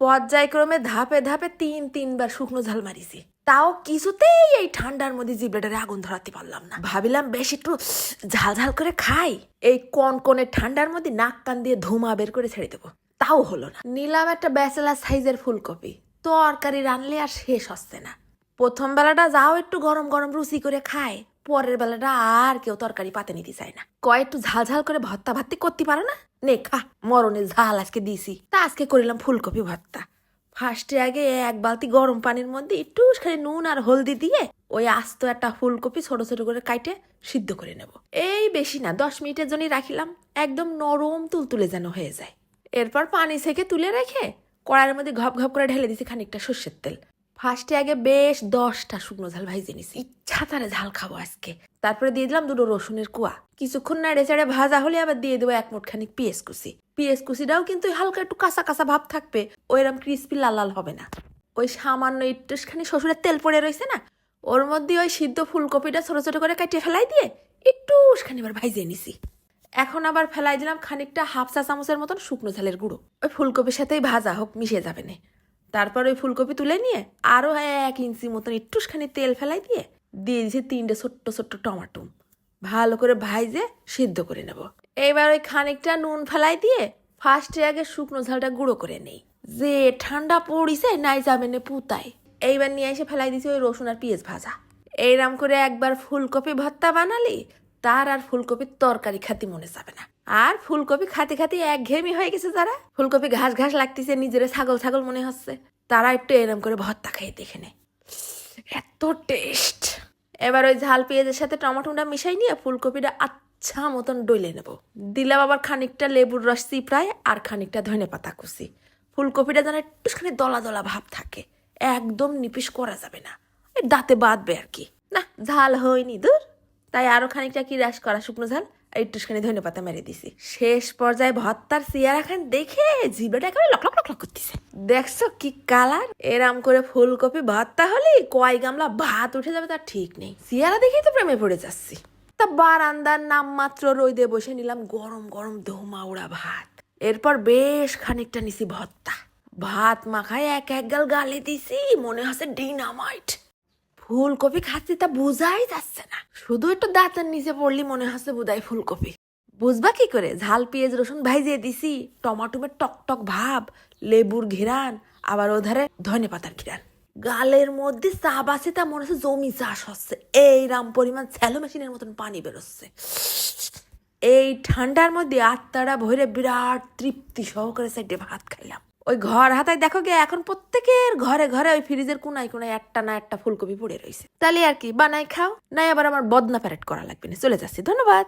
পর্যায়ক্রমে ধাপে ধাপে তিন, তিনবার শুকনো ঝাল মারিছি। তাও কিছুতেই এই ঠান্ডার মধ্যে জিবলাটারে আগুন ধরাতে পারলাম না। ভাবিলাম, বেশ একটু ঝাল ঝাল করে খাই। এই কনকনে ঠান্ডার মধ্যে নাক কান দিয়ে ধুমা বের করে ছেড়ে দেবো। তাও হলো না। নিলাম একটা ব্যাচেলার সাইজের ফুলকপি। তরকারি রানলে আর শেষ হচ্ছে না। প্রথম বেলাটা যাও একটু গরম গরম রুচি করে খায়। পরের বেলাটা আর কেউ তরকারি পাতে নিতে চায় না। কয়, একটু ঝাল ঝাল করে ভর্তা ভাত্তি করতে পারো না? নে খা মরণে ঝাল আজকে দিছি। তা আজকে করিলাম ফুলকপি ভর্তা। ফার্স্টে আগে এক বালতি গরম পানির মধ্যে একটু খালি নুন আর হলদি দিয়ে ওই আস্ত একটা ফুলকপি ছোট ছোট করে কাইটে সিদ্ধ করে নেব। এই বেশি না, দশ মিনিটের জন্যই রাখিলাম, একদম নরম তুলতুলে যেন হয়ে যায়। এরপর পানি থেকে তুলে রেখে কড়াইয়ের মধ্যে ঘপ ঘপ করে ঢেলে দিছি খানিকটা সর্ষের তেল। ফার্স্টে আগে বেশ দশটা শুকনো ঝাল ভাইজে নিছি। ইচ্ছা তারে ঝাল খাব আজকে। তারপরে দিয়ে দিলাম দুটো রসুনের কুয়া। কিছুক্ষণ নাড়ে চাড়ে ভাজা হলে আবার দিয়ে দেবো এক মুঠ খানিক পেঁয়াজ কুচি। পেঁয়াজ কুচিটাও কিন্তু হালকা একটু কাঁচা কাঁচা ভাব থাকবে, ওইরকম ক্রিস্পি লাল লাল হবে না। ওই সামান্য একটুখানি শ্বশুরের তেল পড়ে রয়েছে না, ওর মধ্যে ওই সিদ্ধ ফুলকপিটা ছোট ছোট করে কাটিয়ে ফেলাই দিয়ে একটুখানি আবার ভাইজে নিছি। এখন আবার ফেলাই দিলাম খানিকটা হাফ চা চামচের মতন শুকনো ঝালের গুঁড়ো। ওই ফুলকপির সাথেই ভাজা হোক, মিশে যাবে না। তারপর ওই ফুলকপি তুলে নিয়ে আরও এক ইঞ্চি মতন একটুখানি তেল ফেলাই দিয়ে দিয়ে দিয়েছি তিনটে ছোট্ট ছোট্ট টমাটো। ভালো করে ভাইজে সিদ্ধ করে নেব। এইবার ওই খানিকটা নুন ফেলাই দিয়ে ফার্স্টে আগে শুকনো ঝালটা গুঁড়ো করে নেই। যে ঠান্ডা পড়িছে নাই যাবে না পুতায়। এইবার নিয়ে এসে ফেলাই দিয়েছি ওই রসুন আর পেঁয়াজ ভাজা। এইরকম করে একবার ফুলকপি ভর্তা বানালি তার আর ফুলকপির তরকারি খাতি মনে যাবে না। আর ফুলকপি খাতে খাতে এক ঘেমি হয়ে গেছে যারা। ফুলকপি ঘাস ঘাস লাগতেছে, নিজের ছাগল ছাগল মনে হচ্ছে। তারা একটু এরম করে ভর্তা খেয়ে দেখে নে এত টেস্ট এবার ওই ঝাল পেঁয়াজের সাথে টমেটোটা মিশাই নিয়ে ফুলকপিটা আচ্ছা মতন ডইলে নেব। দিলাম আবার খানিকটা লেবুর রস চিপড়ায় আর খানিকটা ধনে পাতা কুচি। ফুলকপিটা যেন একটুখানি দলা দলা ভাব থাকে। একদম নিপিস করা যাবে না। দাঁতে বাঁধবে আর কি। না, ঝাল হয়নি দূর। তাই আরও খানিকটা কি রাস করা, শুকনো ঝাল, আর একটুখানি ধনে পাতা মেরে দিছি। শেষ পর্যায়ে ভত্তার সিয়ারা খান দেখে জিবলাটা একেবারে লক লক লক করতেছে। দেখছ কি কালার? এরাম করে ফুলকপি ভর্তা হলে কয় গামলা ভাত উঠে যাবে তার ঠিক নেই। সিয়ারা দেখেই তো প্রেমে পড়ে যাচ্ছি। তা বারান্দার নাম মাত্র রইদে বসে নিলাম গরম গরম দোমা উড়া ভাত। এরপর বেশ খানিকটা নিছি ভত্তা ভাত মাখায় এক এক গাল গালে দিছি, মনে হচ্ছে ডিনামাইট। ফুলকপি খাচ্ছি তা বোঝাই যাচ্ছে না। শুধু একটু দাঁতের নিচে পড়লি মনে হচ্ছে বুদাই ফুলকপি। বুঝবা কি করে? ঝাল, পেঁয়াজ, রসুন ভাইজিয়ে দিছি টমাটোমের টক টক ভাব, লেবুর ঘিরান, আবার ওধারে ধনে পাতার ঘিরান। গালের মধ্যে চাপ আছে তা মনে হচ্ছে জমি চাষ হচ্ছে। এই রাম পরিমাণ স্যালো মেশিনের মতন পানি বেরোচ্ছে। এই ঠান্ডার মধ্যে আত্মারা ভরে বিরাট তৃপ্তি সহকারে সাইডে ভাত খাইলাম। ওই ঘর হাতায় দেখো গে এখন প্রত্যেকের ঘরে ঘরে ওই ফ্রিজের কোনায় কোনায় একটা না একটা ফুলকপি পড়ে রয়েছে তাহলে আর কি বানাই খাও, নাই আবার আমার বদনা প্যারেট করা লাগবে না। চলে যাচ্ছি, ধন্যবাদ।